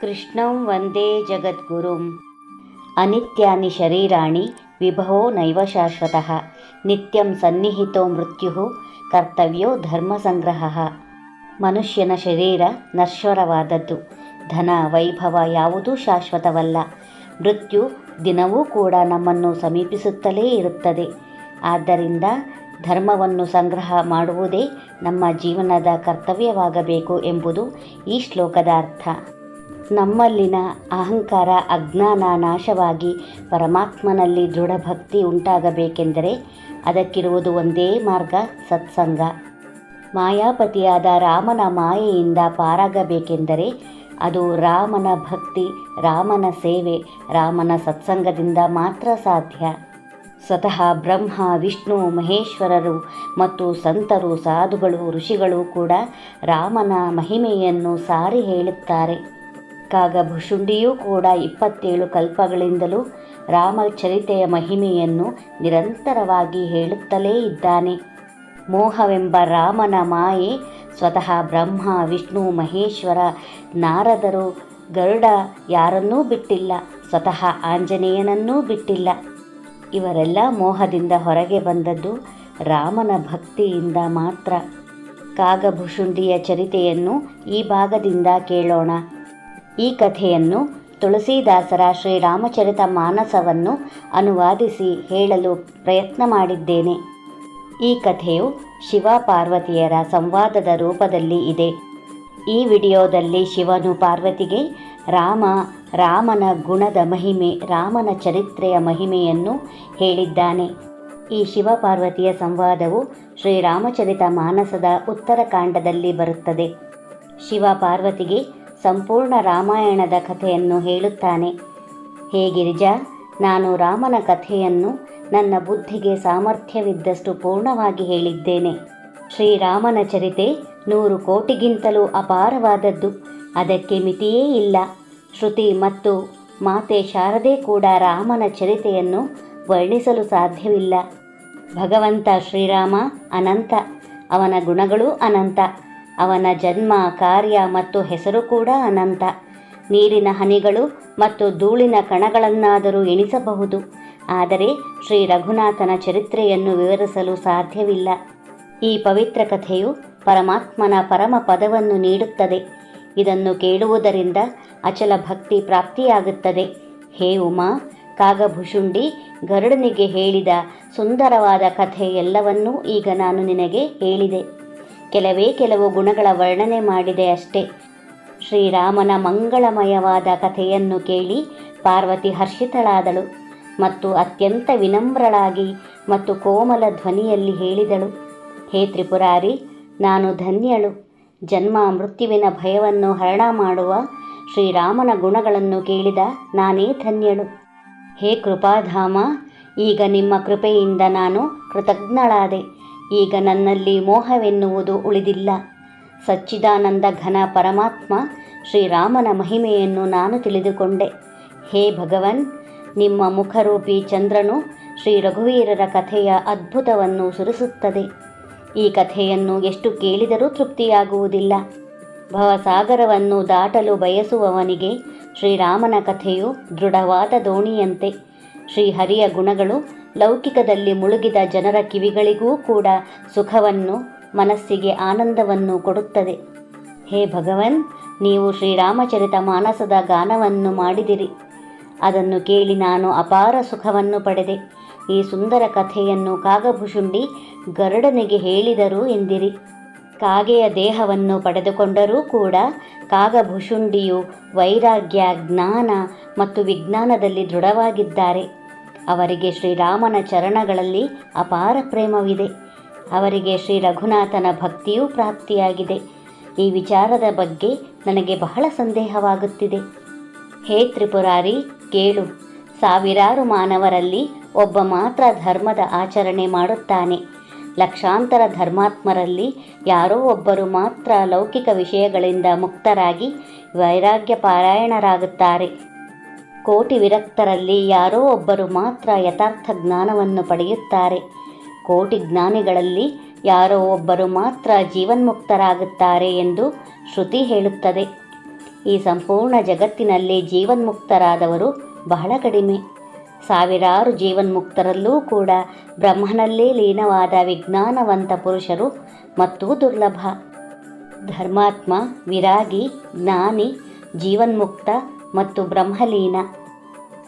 ಕೃಷ್ಣಂ ವಂದೇ ಜಗದ್ಗುರುಂ. ಅನಿತ್ಯಾನಿ ಶರೀರಾಣಿ ವಿಭವೋ ನೈವ ಶಾಶ್ವತಃ. ನಿತ್ಯಂ ಸನ್ನಿಹಿತೋ ಮೃತ್ಯು ಕರ್ತವ್ಯೋ ಧರ್ಮಸಂಗ್ರಹ ಮನುಷ್ಯನ ಶರೀರ ನಶ್ವರವಾದದ್ದು. ಧನ, ವೈಭವ ಯಾವುದೂ ಶಾಶ್ವತವಲ್ಲ. ಮೃತ್ಯು ದಿನವೂ ಕೂಡ ನಮ್ಮನ್ನು ಸಮೀಪಿಸುತ್ತಲೇ ಇರುತ್ತದೆ. ಆದ್ದರಿಂದ ಧರ್ಮವನ್ನು ಸಂಗ್ರಹ ಮಾಡುವುದೇ ನಮ್ಮ ಜೀವನದ ಕರ್ತವ್ಯವಾಗಬೇಕು ಎಂಬುದು ಈ ಶ್ಲೋಕದ ಅರ್ಥ. ನಮ್ಮಲ್ಲಿನ ಅಹಂಕಾರ, ಅಜ್ಞಾನ ನಾಶವಾಗಿ ಪರಮಾತ್ಮನಲ್ಲಿ ದೃಢಭಕ್ತಿ ಉಂಟಾಗಬೇಕೆಂದರೆ ಅದಕ್ಕಿರುವುದು ಒಂದೇ ಮಾರ್ಗ, ಸತ್ಸಂಗ. ಮಾಯಾಪತಿಯಾದ ರಾಮನ ಮಾಯೆಯಿಂದ ಪಾರಾಗಬೇಕೆಂದರೆ ಅದು ರಾಮನ ಭಕ್ತಿ, ರಾಮನ ಸೇವೆ, ರಾಮನ ಸತ್ಸಂಗದಿಂದ ಮಾತ್ರ ಸಾಧ್ಯ. ಸ್ವತಃ ಬ್ರಹ್ಮ, ವಿಷ್ಣು, ಮಹೇಶ್ವರರು ಮತ್ತು ಸಂತರು, ಸಾಧುಗಳು, ಋಷಿಗಳು ಕೂಡ ರಾಮನ ಮಹಿಮೆಯನ್ನು ಸಾರಿ ಹೇಳುತ್ತಾರೆ. ಕಾಗಭುಷುಂಡಿಯೂ ಕೂಡ ಇಪ್ಪತ್ತೇಳು ಕಲ್ಪಗಳಿಂದಲೂ ರಾಮಚರಿತೆಯ ಮಹಿಮೆಯನ್ನು ನಿರಂತರವಾಗಿ ಹೇಳುತ್ತಲೇ ಇದ್ದಾನೆ. ಮೋಹವೆಂಬ ರಾಮನ ಮಾಯೆ ಸ್ವತಃ ಬ್ರಹ್ಮ, ವಿಷ್ಣು, ಮಹೇಶ್ವರ, ನಾರದರು, ಗರುಡ ಯಾರನ್ನೂ ಬಿಟ್ಟಿಲ್ಲ, ಸ್ವತಃ ಆಂಜನೇಯನನ್ನೂ ಬಿಟ್ಟಿಲ್ಲ. ಇವರೆಲ್ಲ ಮೋಹದಿಂದ ಹೊರಗೆ ಬಂದದ್ದು ರಾಮನ ಭಕ್ತಿಯಿಂದ ಮಾತ್ರ. ಕಾಗಭುಷುಂಡಿಯ ಚರಿತೆಯನ್ನು ಈ ಭಾಗದಿಂದ ಕೇಳೋಣ. ಈ ಕಥೆಯನ್ನು ತುಳಸಿದಾಸರ ಶ್ರೀರಾಮಚರಿತ ಮಾನಸವನ್ನು ಅನುವಾದಿಸಿ ಹೇಳಲು ಪ್ರಯತ್ನ ಮಾಡಿದ್ದೇನೆ. ಈ ಕಥೆಯು ಶಿವ ಪಾರ್ವತಿಯರ ಸಂವಾದದ ರೂಪದಲ್ಲಿ ಇದೆ. ಈ ವಿಡಿಯೋದಲ್ಲಿ ಶಿವನು ಪಾರ್ವತಿಗೆ ರಾಮ, ರಾಮನ ಗುಣದ ಮಹಿಮೆ, ರಾಮನ ಚರಿತ್ರೆಯ ಮಹಿಮೆಯನ್ನು ಹೇಳಿದ್ದಾನೆ. ಈ ಶಿವ ಪಾರ್ವತಿಯ ಸಂವಾದವು ಶ್ರೀರಾಮಚರಿತ ಮಾನಸದ ಉತ್ತರಕಾಂಡದಲ್ಲಿ ಬರುತ್ತದೆ. ಶಿವ ಪಾರ್ವತಿಗೆ ಸಂಪೂರ್ಣ ರಾಮಾಯಣದ ಕಥೆಯನ್ನು ಹೇಳುತ್ತಾನೆ. ಹೇ ಗಿರಿಜಾ, ನಾನು ರಾಮನ ಕಥೆಯನ್ನು ನನ್ನ ಬುದ್ಧಿಗೆ ಸಾಮರ್ಥ್ಯವಿದ್ದಷ್ಟು ಪೂರ್ಣವಾಗಿ ಹೇಳಿದ್ದೇನೆ. ಶ್ರೀರಾಮನ ಚರಿತೆ ನೂರು ಕೋಟಿಗಿಂತಲೂ ಅಪಾರವಾದದ್ದು. ಅದಕ್ಕೆ ಮಿತಿಯೇ ಇಲ್ಲ. ಶ್ರುತಿ ಮತ್ತು ಮಾತೆ ಶಾರದೆ ಕೂಡ ರಾಮನ ಚರಿತೆಯನ್ನು ವರ್ಣಿಸಲು ಸಾಧ್ಯವಿಲ್ಲ. ಭಗವಂತ ಶ್ರೀರಾಮ ಅನಂತ. ಅವನ ಗುಣಗಳೂ ಅನಂತ. ಅವನ ಜನ್ಮ, ಕಾರ್ಯ ಮತ್ತು ಹೆಸರು ಕೂಡ ಅನಂತ. ನೀರಿನ ಹನಿಗಳು ಮತ್ತು ಧೂಳಿನ ಕಣಗಳನ್ನಾದರೂ ಎಣಿಸಬಹುದು. ಆದರೆ ಶ್ರೀ ರಘುನಾಥನ ಚರಿತ್ರೆಯನ್ನು ವಿವರಿಸಲು ಸಾಧ್ಯವಿಲ್ಲ. ಈ ಪವಿತ್ರ ಕಥೆಯು ಪರಮಾತ್ಮನ ಪರಮ ಪದವನ್ನು ನೀಡುತ್ತದೆ. ಇದನ್ನು ಕೇಳುವುದರಿಂದ ಅಚಲ ಭಕ್ತಿ ಪ್ರಾಪ್ತಿಯಾಗುತ್ತದೆ. ಹೇ ಉಮಾ, ಕಾಗಭುಷುಂಡಿ, ಗರುಡನಿಗೆ ಹೇಳಿದ ಸುಂದರವಾದ ಕಥೆ ಎಲ್ಲವನ್ನೂ ಈಗ ನಾನು ನಿನಗೆ ಹೇಳಿದೆ. ಕೆಲವೇ ಕೆಲವು ಗುಣಗಳ ವರ್ಣನೆ ಮಾಡಿದೆ ಅಷ್ಟೇ. ಶ್ರೀರಾಮನ ಮಂಗಳಮಯವಾದ ಕಥೆಯನ್ನು ಕೇಳಿ ಪಾರ್ವತಿ ಹರ್ಷಿತಳಾದಳು ಮತ್ತು ಅತ್ಯಂತ ವಿನಮ್ರಳಾಗಿ ಮತ್ತು ಕೋಮಲ ಧ್ವನಿಯಲ್ಲಿ ಹೇಳಿದಳು, ಹೇ ತ್ರಿಪುರಾರಿ, ನಾನು ಧನ್ಯಳು. ಜನ್ಮ ಮೃತ್ಯುವಿನ ಭಯವನ್ನು ಹರಣ ಮಾಡುವ ಶ್ರೀರಾಮನ ಗುಣಗಳನ್ನು ಕೇಳಿದ ನಾನೇ ಧನ್ಯಳು. ಹೇ ಕೃಪಾಧಾಮ, ಈಗ ನಿಮ್ಮ ಕೃಪೆಯಿಂದ ನಾನು ಕೃತಜ್ಞಳಾದೆ. ಈಗ ನನ್ನಲ್ಲಿ ಮೋಹವೆನ್ನುವುದು ಉಳಿದಿಲ್ಲ. ಸಚ್ಚಿದಾನಂದ ಘನ ಪರಮಾತ್ಮ ಶ್ರೀರಾಮನ ಮಹಿಮೆಯನ್ನು ನಾನು ತಿಳಿದುಕೊಂಡೆ. ಹೇ ಭಗವನ್, ನಿಮ್ಮ ಮುಖರೂಪಿ ಚಂದ್ರನು ಶ್ರೀ ರಘುವೀರರ ಕಥೆಯ ಅದ್ಭುತವನ್ನು ಸುರಿಸುತ್ತದೆ. ಈ ಕಥೆಯನ್ನು ಎಷ್ಟು ಕೇಳಿದರೂ ತೃಪ್ತಿಯಾಗುವುದಿಲ್ಲ. ಭವಸಾಗರವನ್ನು ದಾಟಲು ಬಯಸುವವನಿಗೆ ಶ್ರೀರಾಮನ ಕಥೆಯು ದೃಢವಾದ ದೋಣಿಯಂತೆ. ಶ್ರೀಹರಿಯ ಗುಣಗಳು ಲೌಕಿಕದಲ್ಲಿ ಮುಳುಗಿದ ಜನರ ಕಿವಿಗಳಿಗೂ ಕೂಡ ಸುಖವನ್ನು, ಮನಸ್ಸಿಗೆ ಆನಂದವನ್ನು ಕೊಡುತ್ತದೆ. ಹೇ ಭಗವನ್, ನೀವು ಶ್ರೀರಾಮಚರಿತ ಮಾನಸದ ಗಾನವನ್ನು ಮಾಡಿದಿರಿ. ಅದನ್ನು ಕೇಳಿ ನಾನು ಅಪಾರ ಸುಖವನ್ನು ಪಡೆದೆ. ಈ ಸುಂದರ ಕಥೆಯನ್ನು ಕಾಗಭುಷುಂಡಿ ಗರುಡನಿಗೆ ಹೇಳಿದರು ಎಂದಿರಿ. ಕಾಗೆಯ ದೇಹವನ್ನು ಪಡೆದುಕೊಂಡರೂ ಕೂಡ ಕಾಗಭುಷುಂಡಿಯು ವೈರಾಗ್ಯ, ಜ್ಞಾನ ಮತ್ತು ವಿಜ್ಞಾನದಲ್ಲಿ ದೃಢವಾಗಿದ್ದಾರೆ. ಅವರಿಗೆ ಶ್ರೀರಾಮನ ಚರಣಗಳಲ್ಲಿ ಅಪಾರ ಪ್ರೇಮವಿದೆ. ಅವರಿಗೆ ಶ್ರೀ ರಘುನಾಥನ ಭಕ್ತಿಯೂ ಪ್ರಾಪ್ತಿಯಾಗಿದೆ. ಈ ವಿಚಾರದ ಬಗ್ಗೆ ನನಗೆ ಬಹಳ ಸಂದೇಹವಾಗುತ್ತಿದೆ. ಹೇ ತ್ರಿಪುರಾರಿ, ಕೇಳು. ಸಾವಿರಾರು ಮಾನವರಲ್ಲಿ ಒಬ್ಬ ಮಾತ್ರ ಧರ್ಮದ ಆಚರಣೆ ಮಾಡುತ್ತಾನೆ. ಲಕ್ಷಾಂತರ ಧರ್ಮಾತ್ಮರಲ್ಲಿ ಯಾರೋ ಒಬ್ಬರು ಮಾತ್ರ ಲೌಕಿಕ ವಿಷಯಗಳಿಂದ ಮುಕ್ತರಾಗಿ ವೈರಾಗ್ಯ ಪಾರಾಯಣರಾಗುತ್ತಾರೆ ಕೋಟಿ ವಿರಕ್ತರಲ್ಲಿ ಯಾರೋ ಒಬ್ಬರು ಮಾತ್ರ ಯಥಾರ್ಥ ಜ್ಞಾನವನ್ನು ಪಡೆಯುತ್ತಾರೆ. ಕೋಟಿ ಜ್ಞಾನಿಗಳಲ್ಲಿ ಯಾರೋ ಒಬ್ಬರು ಮಾತ್ರ ಜೀವನ್ಮುಕ್ತರಾಗುತ್ತಾರೆ ಎಂದು ಶ್ರುತಿ ಹೇಳುತ್ತದೆ. ಈ ಸಂಪೂರ್ಣ ಜಗತ್ತಿನಲ್ಲಿ ಜೀವನ್ಮುಕ್ತರಾದವರು ಬಹಳ ಕಡಿಮೆ. ಸಾವಿರಾರು ಜೀವನ್ಮುಕ್ತರಲ್ಲೂ ಕೂಡ ಬ್ರಹ್ಮನಲ್ಲೇ ಲೀನವಾದ ವಿಜ್ಞಾನವಂತ ಪುರುಷರು ಮತ್ತು ದುರ್ಲಭ. ಧರ್ಮಾತ್ಮ, ವಿರಾಗಿ, ಜ್ಞಾನಿ, ಜೀವನ್ಮುಕ್ತ ಮತ್ತು ಬ್ರಹ್ಮಲೀನ.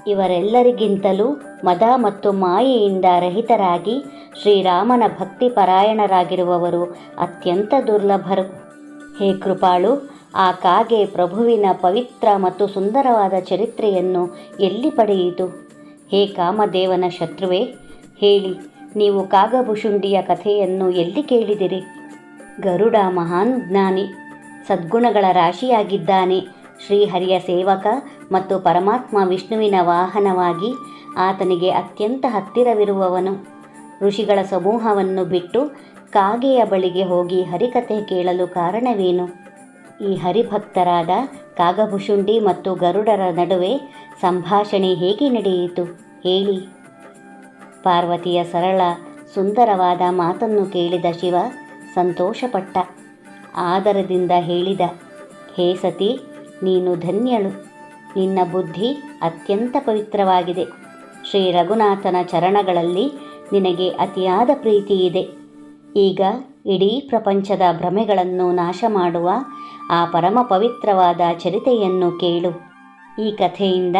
ಇವರೆಲ್ಲರಿಗಿಂತಲೂ ಮದ ಮತ್ತು ಮಾಯೆಯಿಂದ ರಹಿತರಾಗಿ ಶ್ರೀರಾಮನ ಭಕ್ತಿ ಪರಾಯಣರಾಗಿರುವವರು ಅತ್ಯಂತ ದುರ್ಲಭರು. ಹೇ ಕೃಪಾಳು, ಆ ಕಾಗೆ ಪ್ರಭುವಿನ ಪವಿತ್ರ ಮತ್ತು ಸುಂದರವಾದ ಚರಿತ್ರೆಯನ್ನು ಎಲ್ಲಿ ಪಡೆಯಿತು? ಹೇ ಕಾಮದೇವನ ಶತ್ರುವೆ, ಹೇಳಿ, ನೀವು ಕಾಗಭುಷುಂಡಿಯ ಕಥೆಯನ್ನು ಎಲ್ಲಿ ಕೇಳಿದಿರಿ? ಗರುಡ ಮಹಾನ್ ಜ್ಞಾನಿ, ಸದ್ಗುಣಗಳ ರಾಶಿಯಾಗಿದ್ದಾನೆ. ಶ್ರೀಹರಿಯ ಸೇವಕ ಮತ್ತು ಪರಮಾತ್ಮ ವಿಷ್ಣುವಿನ ವಾಹನವಾಗಿ ಆತನಿಗೆ ಅತ್ಯಂತ ಹತ್ತಿರವಿರುವವನು. ಋಷಿಗಳ ಸಮೂಹವನ್ನು ಬಿಟ್ಟು ಕಾಗೆಯ ಬಳಿಗೆ ಹೋಗಿ ಹರಿಕಥೆ ಕೇಳಲು ಕಾರಣವೇನು? ಈ ಹರಿಭಕ್ತರಾದ ಕಾಗಭುಷುಂಡಿ ಮತ್ತು ಗರುಡರ ನಡುವೆ ಸಂಭಾಷಣೆ ಹೇಗೆ ನಡೆಯಿತು? ಹೇಳಿ. ಪಾರ್ವತಿಯ ಸರಳ, ಸುಂದರವಾದ ಮಾತನ್ನು ಕೇಳಿದ ಶಿವ ಸಂತೋಷಪಟ್ಟ. ಆದರದಿಂದ ಹೇಳಿದ, ಹೇ ಸತಿ ನೀನು ಧನ್ಯಳು. ನಿನ್ನ ಬುದ್ಧಿ ಅತ್ಯಂತ ಪವಿತ್ರವಾಗಿದೆ. ಶ್ರೀ ರಘುನಾಥನ ಚರಣಗಳಲ್ಲಿ ನಿನಗೆ ಅತಿಯಾದ ಪ್ರೀತಿ ಇದೆ. ಈಗ ಇಡೀ ಪ್ರಪಂಚದ ಭ್ರಮೆಗಳನ್ನು ನಾಶ ಮಾಡುವ ಆ ಪರಮ ಪವಿತ್ರವಾದ ಚರಿತೆಯನ್ನು ಕೇಳು. ಈ ಕಥೆಯಿಂದ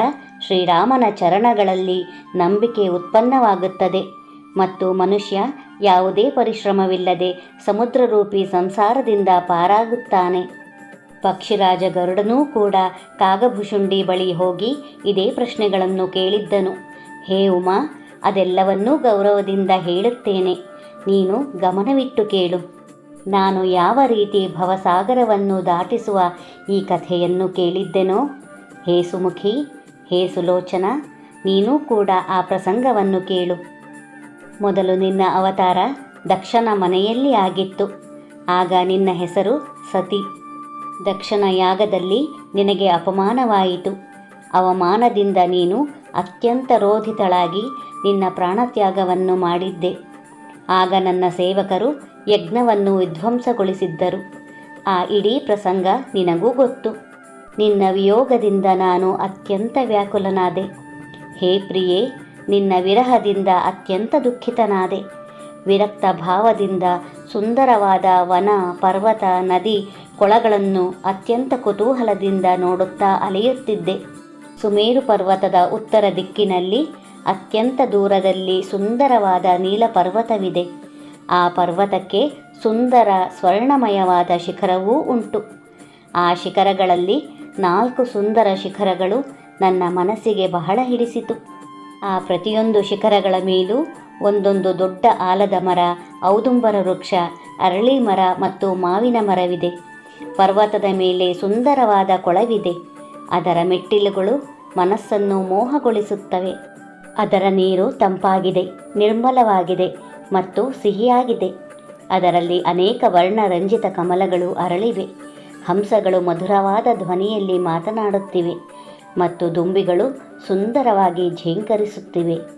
ಶ್ರೀರಾಮನ ಚರಣಗಳಲ್ಲಿ ನಂಬಿಕೆ ಉತ್ಪನ್ನವಾಗುತ್ತದೆ. ಮತ್ತು ಮನುಷ್ಯ ಯಾವುದೇ ಪರಿಶ್ರಮವಿಲ್ಲದೆ ಸಮುದ್ರರೂಪಿ ಸಂಸಾರದಿಂದ ಪಾರಾಗುತ್ತಾನೆ. ಪಕ್ಷಿರಾಜ ಗರುಡನೂ ಕೂಡ ಕಾಗಭುಷುಂಡಿ ಬಳಿ ಹೋಗಿ ಇದೇ ಪ್ರಶ್ನೆಗಳನ್ನು ಕೇಳಿದ್ದನು. ಹೇ ಉಮಾ, ಅದೆಲ್ಲವನ್ನೂ ಗೌರವದಿಂದ ಹೇಳುತ್ತೇನೆ. ನೀನು ಗಮನವಿಟ್ಟು ಕೇಳು. ನಾನು ಯಾವ ರೀತಿ ಭವಸಾಗರವನ್ನು ದಾಟಿಸುವ ಈ ಕಥೆಯನ್ನು ಕೇಳಿದ್ದೆನೋ? ಹೇ ಸುಮುಖಿ, ಹೇ ಸುಲೋಚನ, ನೀನೂ ಕೂಡ ಆ ಪ್ರಸಂಗವನ್ನು ಕೇಳು. ಮೊದಲು ನಿನ್ನ ಅವತಾರ ದಕ್ಷನ ಮನೆಯಲ್ಲಿ ಆಗಿತ್ತು. ಆಗ ನಿನ್ನ ಹೆಸರು ಸತಿ. ದಕ್ಷನ ಯಾಗದಲ್ಲಿ ನಿನಗೆ ಅಪಮಾನವಾಯಿತು. ಅವಮಾನದಿಂದ ನೀನು ಅತ್ಯಂತ ರೋಧಿತಳಾಗಿ ನಿನ್ನ ಪ್ರಾಣತ್ಯಾಗವನ್ನು ಮಾಡಿದ್ದೆ. ಆಗ ನನ್ನ ಸೇವಕರು ಯಜ್ಞವನ್ನು ವಿಧ್ವಂಸಗೊಳಿಸಿದ್ದರು. ಆ ಇಡೀ ಪ್ರಸಂಗ ನಿನಗೂ ಗೊತ್ತು. ನಿನ್ನ ವಿಯೋಗದಿಂದ ನಾನು ಅತ್ಯಂತ ವ್ಯಾಕುಲನಾದೆ. ಹೇ ಪ್ರಿಯೇ, ನಿನ್ನ ವಿರಹದಿಂದ ಅತ್ಯಂತ ದುಃಖಿತನಾದೆ. ವಿರಕ್ತ ಭಾವದಿಂದ ಸುಂದರವಾದ ವನ, ಪರ್ವತ, ನದಿ ಕೊಳಗಳನ್ನು ಅತ್ಯಂತ ಕುತೂಹಲದಿಂದ ನೋಡುತ್ತಾ ಅಲೆಯುತ್ತಿದ್ದೆ. ಸುಮೇರು ಪರ್ವತದ ಉತ್ತರ ದಿಕ್ಕಿನಲ್ಲಿ, ಅತ್ಯಂತ ದೂರದಲ್ಲಿ ಸುಂದರವಾದ ನೀಲ ಪರ್ವತವಿದೆ ಆ ಪರ್ವತಕ್ಕೆ ಸುಂದರ ಸ್ವರ್ಣಮಯವಾದ ಶಿಖರವೂ ಉಂಟು. ಆ ಶಿಖರಗಳಲ್ಲಿ ನಾಲ್ಕು ಸುಂದರ ಶಿಖರಗಳು ನನ್ನ ಮನಸ್ಸಿಗೆ ಬಹಳ ಹಿಡಿಸಿತು. ಆ ಪ್ರತಿಯೊಂದು ಶಿಖರಗಳ ಮೇಲೂ ಒಂದೊಂದು ದೊಡ್ಡ ಆಲದ ಮರ, ಔದುಂಬರ ವೃಕ್ಷ, ಅರಳಿ ಮರ ಮತ್ತು ಮಾವಿನ ಮರವಿದೆ. ಪರ್ವತದ ಮೇಲೆ ಸುಂದರವಾದ ಕೊಳವಿದೆ. ಅದರ ಮೆಟ್ಟಿಲುಗಳು ಮನಸ್ಸನ್ನು ಮೋಹಗೊಳಿಸುತ್ತವೆ. ಅದರ ನೀರು ತಂಪಾಗಿದೆ, ನಿರ್ಮಲವಾಗಿದೆ ಮತ್ತು ಸಿಹಿಯಾಗಿದೆ. ಅದರಲ್ಲಿ ಅನೇಕ ವರ್ಣರಂಜಿತ ಕಮಲಗಳು ಅರಳಿವೆ. ಹಂಸಗಳು ಮಧುರವಾದ ಧ್ವನಿಯಲ್ಲಿ ಮಾತನಾಡುತ್ತಿವೆ ಮತ್ತು ದುಂಬಿಗಳು ಸುಂದರವಾಗಿ ಝೇಂಕರಿಸುತ್ತಿವೆ.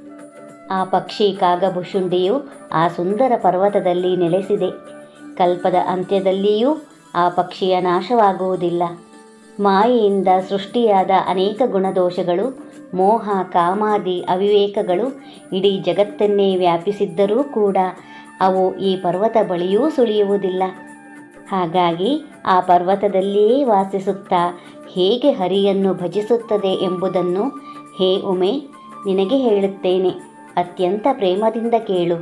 ಆ ಪಕ್ಷಿ ಕಾಗಭುಷುಂಡಿಯು ಆ ಸುಂದರ ಪರ್ವತದಲ್ಲಿ ನೆಲೆಸಿದೆ. ಕಲ್ಪದ ಅಂತ್ಯದಲ್ಲಿಯೂ ಆ ಪಕ್ಷಿಯ ನಾಶವಾಗುವುದಿಲ್ಲ. ಮಾಯೆಯಿಂದ ಸೃಷ್ಟಿಯಾದ ಅನೇಕ ಗುಣದೋಷಗಳು, ಮೋಹ, ಕಾಮಾದಿ ಅವಿವೇಕಗಳು ಇಡೀ ಜಗತ್ತನ್ನೇ ವ್ಯಾಪಿಸಿದ್ದರೂ ಕೂಡ ಅವು ಈ ಪರ್ವತ ಬಳಿಯೂ ಸುಳಿಯುವುದಿಲ್ಲ. ಹಾಗಾಗಿ ಆ ಪರ್ವತದಲ್ಲಿಯೇ ವಾಸಿಸುತ್ತಾ ಹೇಗೆ ಹರಿಯನ್ನು ಭಜಿಸುತ್ತದೆ ಎಂಬುದನ್ನು ಹೇ ಉಮೆ, ನಿನಗೆ ಹೇಳುತ್ತೇನೆ. ಅತ್ಯಂತ ಪ್ರೇಮದಿಂದ ಕೇಳು.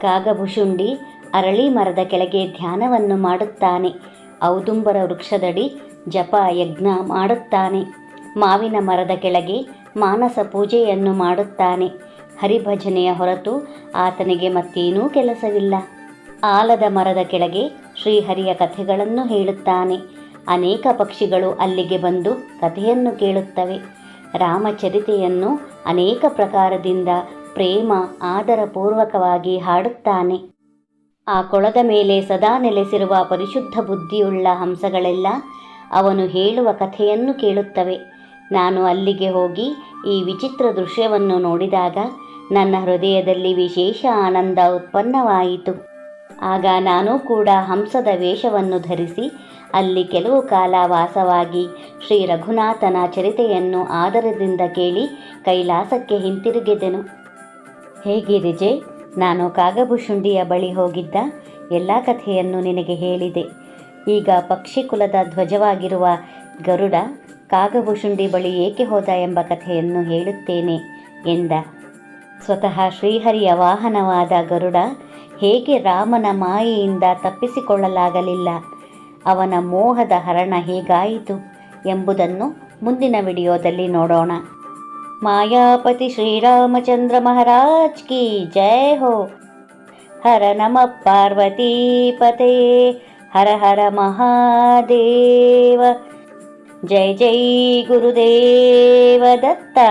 ಕಾಗಭುಷುಂಡಿ ಅರಳಿ ಮರದ ಕೆಳಗೆ ಧ್ಯಾನವನ್ನು ಮಾಡುತ್ತಾನೆ. ಔದುಂಬರ ವೃಕ್ಷದಡಿ ಜಪ ಯಜ್ಞ ಮಾಡುತ್ತಾನೆ. ಮಾವಿನ ಮರದ ಕೆಳಗೆ ಮಾನಸ ಪೂಜೆಯನ್ನು ಮಾಡುತ್ತಾನೆ. ಹರಿಭಜನೆಯ ಹೊರತು ಆತನಿಗೆ ಮತ್ತೇನೂ ಕೆಲಸವಿಲ್ಲ. ಆಲದ ಮರದ ಕೆಳಗೆ ಶ್ರೀಹರಿಯ ಕಥೆಗಳನ್ನು ಹೇಳುತ್ತಾನೆ. ಅನೇಕ ಪಕ್ಷಿಗಳು ಅಲ್ಲಿಗೆ ಬಂದು ಕಥೆಯನ್ನು ಕೇಳುತ್ತವೆ. ರಾಮಚರಿತೆಯನ್ನು ಅನೇಕ ಪ್ರಕಾರದಿಂದ ಪ್ರೇಮ ಆದರಪೂರ್ವಕವಾಗಿ ಹಾಡುತ್ತಾನೆ. ಆ ಕೊಳದ ಮೇಲೆ ಸದಾ ನೆಲೆಸಿರುವ ಪರಿಶುದ್ಧ ಬುದ್ಧಿಯುಳ್ಳ ಹಂಸಗಳೆಲ್ಲ ಅವನು ಹೇಳುವ ಕಥೆಯನ್ನು ಕೇಳುತ್ತವೆ. ನಾನು ಅಲ್ಲಿಗೆ ಹೋಗಿ ಈ ವಿಚಿತ್ರ ದೃಶ್ಯವನ್ನು ನೋಡಿದಾಗ ನನ್ನ ಹೃದಯದಲ್ಲಿ ವಿಶೇಷ ಆನಂದ ಉತ್ಪನ್ನವಾಯಿತು. ಆಗ ನಾನು ಕೂಡ ಹಂಸದ ವೇಷವನ್ನು ಧರಿಸಿ ಅಲ್ಲಿ ಕೆಲವು ಕಾಲ ವಾಸವಾಗಿ ಶ್ರೀ ರಘುನಾಥನ ಚರಿತೆಯನ್ನು ಆದರದಿಂದ ಕೇಳಿ ಕೈಲಾಸಕ್ಕೆ ಹಿಂತಿರುಗಿದೆನು. ಹೇಗಿರಿಜೆ ನಾನು ಕಾಗಭುಶುಂಡಿಯ ಬಳಿ ಹೋಗಿದ್ದ ಎಲ್ಲ ಕಥೆಯನ್ನು ನಿನಗೆ ಹೇಳಿದೆ. ಈಗ ಪಕ್ಷಿ ಕುಲದ ಧ್ವಜವಾಗಿರುವ ಗರುಡ ಕಾಗಭುಶುಂಡಿ ಬಳಿ ಏಕೆ ಹೋದ ಎಂಬ ಕಥೆಯನ್ನು ಹೇಳುತ್ತೇನೆ ಎಂದ. ಸ್ವತಃ ಶ್ರೀಹರಿಯ ವಾಹನವಾದ ಗರುಡ ಹೇಗೆ ರಾಮನ ಮಾಯೆಯಿಂದ ತಪ್ಪಿಸಿಕೊಳ್ಳಲಾಗಲಿಲ್ಲ, ಅವನ ಮೋಹದ ಹರಣ ಹೇಗಾಯಿತು ಎಂಬುದನ್ನು ಮುಂದಿನ ವಿಡಿಯೋದಲ್ಲಿ ನೋಡೋಣ. मायापति श्रीरामचन्द्रमहाराज की जय हो। हर नमः पार्वतीपते हर हर महादेव। जय जय गुरुदेव दत्ता।